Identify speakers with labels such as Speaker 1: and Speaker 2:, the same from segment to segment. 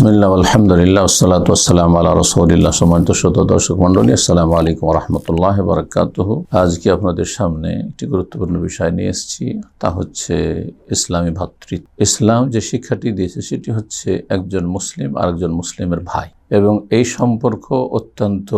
Speaker 1: বিসমিল্লাহ, আলহামদুলিল্লাহ ওসালাত আসসালাম আল্লাহ রসৌলিল্লাহ। সম্মানিত শত দর্শক মন্ডলী আসসালামু আলাইকুম রহমতুল্লাহ বারকাত আজকে আপনাদের সামনে একটি গুরুত্বপূর্ণ বিষয় নিয়ে এসেছি, তা হচ্ছে ইসলামী ভাতৃত্ব। ইসলাম যে শিক্ষাটি দিয়েছে, সেটি হচ্ছে একজন মুসলিম আরেকজন মুসলিমের ভাই। এবং এই সম্পর্ক অত্যন্ত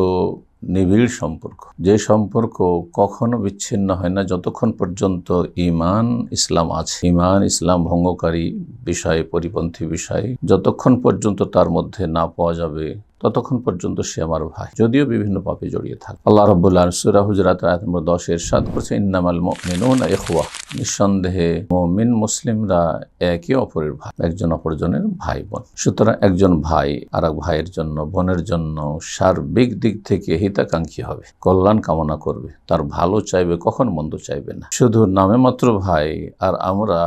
Speaker 1: নিবিড় সম্পর্ক। যে সম্পর্ক কখনো বিচ্ছিন্ন হয় না। যতক্ষণ পর্যন্ত ইমান ইসলাম আছে ইমান ইসলাম ভঙ্গকারী বিষয়ে, পরিপন্থী বিষয়, যতক্ষণ পর্যন্ত তার মধ্যে না পাওয়া যাবে ততক্ষণ পর্যন্ত সে আমার ভাই। যদিও বিভিন্ন পাপে জড়িয়ে থাকে। আল্লাহ রবুল্লাহ সুরা হুজরাত আয়াত নম্বর দশ এর সাত করছে ইন্নামাল মুমিনুন ইখওয়া। নিঃসন্দেহে মুমিন মুসলিমরা একে অপরের ভাই, একজন অপরজনের ভাই বোন। সুতরাং একজন ভাই আর এক ভাইয়ের জন্য, বোনের জন্য সার্বিক দিক থেকে হিতাকাঙ্ক্ষী হবে। কল্যাণ কামনা করবে। তার ভালো চাইবে, কখন মন্দ চাইবে না। শুধু নামে মাত্র ভাই আর আমরা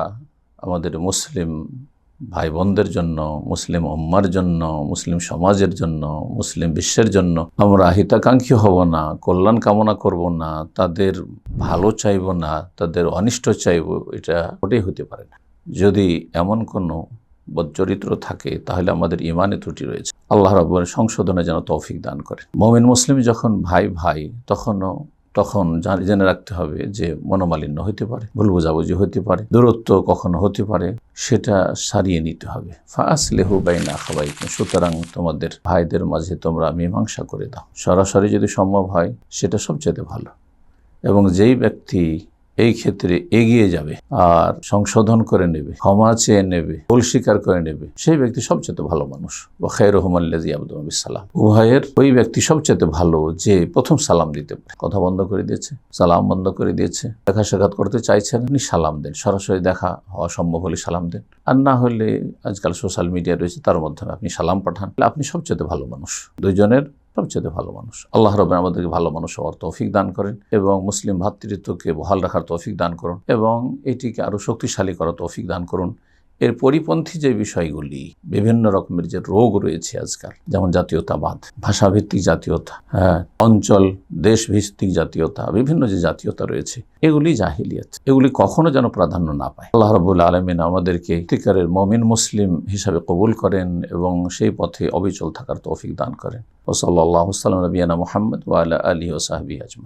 Speaker 1: আমাদের মুসলিম ভাই বোনদের জন্য, মুসলিম উম্মার জন্য, মুসলিম সমাজের জন্য, মুসলিম বিশ্বের জন্য আমরা হিতাকাঙ্ক্ষী হব না, কল্যাণ কামনা করব না, তাদের ভালো চাইব না, তাদের অনিষ্ট চাইব, এটা ওটাই হতে পারে না। যদি এমন কোনো বদচরিত্র থাকে, তাহলে আমাদের ইমানে ত্রুটি রয়েছে। আল্লাহ রব্বর সংশোধনে যেন তৌফিক দান করে মমিন মুসলিম যখন ভাই ভাই তখনও তখন জেনে রাখতে হবে যে মনোমালিন্য হতে পারে, ভুল বোঝাবুঝি হতে পারে, দূরত্ব কখনো হতে পারে, সেটা সারিয়ে নিতে হবে। ফাঁস লেহু বাই বাইনা খাবাই সুতরাং তোমাদের ভাইদের মাঝে তোমরা মীমাংসা করে দাও। সরাসরি যদি সম্ভব হয়, সেটা সবচেয়ে ভালো। এবং যেই ব্যক্তি এই ক্ষেত্রে এগিয়ে যাবে আর সংশোধন করে নেবে, ক্ষমা চেয়ে নেবে, ভুল স্বীকার করে নেবে। সেই ব্যক্তি সবচেয়ে ভালো মানুষ। ও খাই রহমাল্লাজি আবদুল্লাম উভয়ের ওই ব্যক্তি সবচেয়ে ভালো যে প্রথম সালাম দিতে পারে। কথা বন্ধ করে দিয়েছে, সালাম বন্ধ করে দিয়েছে দেখা সাক্ষাৎ করতে চাইছেন আপনি সালাম দেন। সরাসরি দেখা হওয়া সম্ভব হলে সালাম দেন। আর না হলে আজকাল সোশ্যাল মিডিয়া রয়েছে, তার মাধ্যমে আপনি সালাম পাঠান। আপনি সবচেয়ে ভালো মানুষ। দুইজনের সবচেয়ে ভালো মানুষ। আল্লাহ রবেন আমাদেরকে ভালো মানুষ হওয়ার তৌফিক দান করেন এবং মুসলিম ভাতৃত্বকে বহাল রাখার তৌফিক দান করুন এবং এটিকে আরও শক্তিশালী করার তৌফিক দান করুন। এর পরিপন্থী যে বিষয়গুলি, বিভিন্ন রকমের যে রোগ রয়েছে আজকাল, যেমন জাতীয়তাবাদ, ভাষাভিত্তিক জাতীয়তা হ্যাঁ অঞ্চল, দেশভিত্তিক জাতীয়তা, বিভিন্ন যে জাতীয়তা রয়েছে, এগুলি জাহিলিয়াত। এগুলি কখনো যেন প্রাধান্য না পায়। আল্লাহ রবুল আলমিন আমাদেরকে ইতিকারের মমিন মুসলিম হিসাবে কবুল করেন এবং সেই পথে অবিচল থাকার তৌফিক দান করেন। ও সাল্লাহ সাল্লাম নবীনা মোহাম্মদ ওয়ালা আলী ও সাহাবি আজমা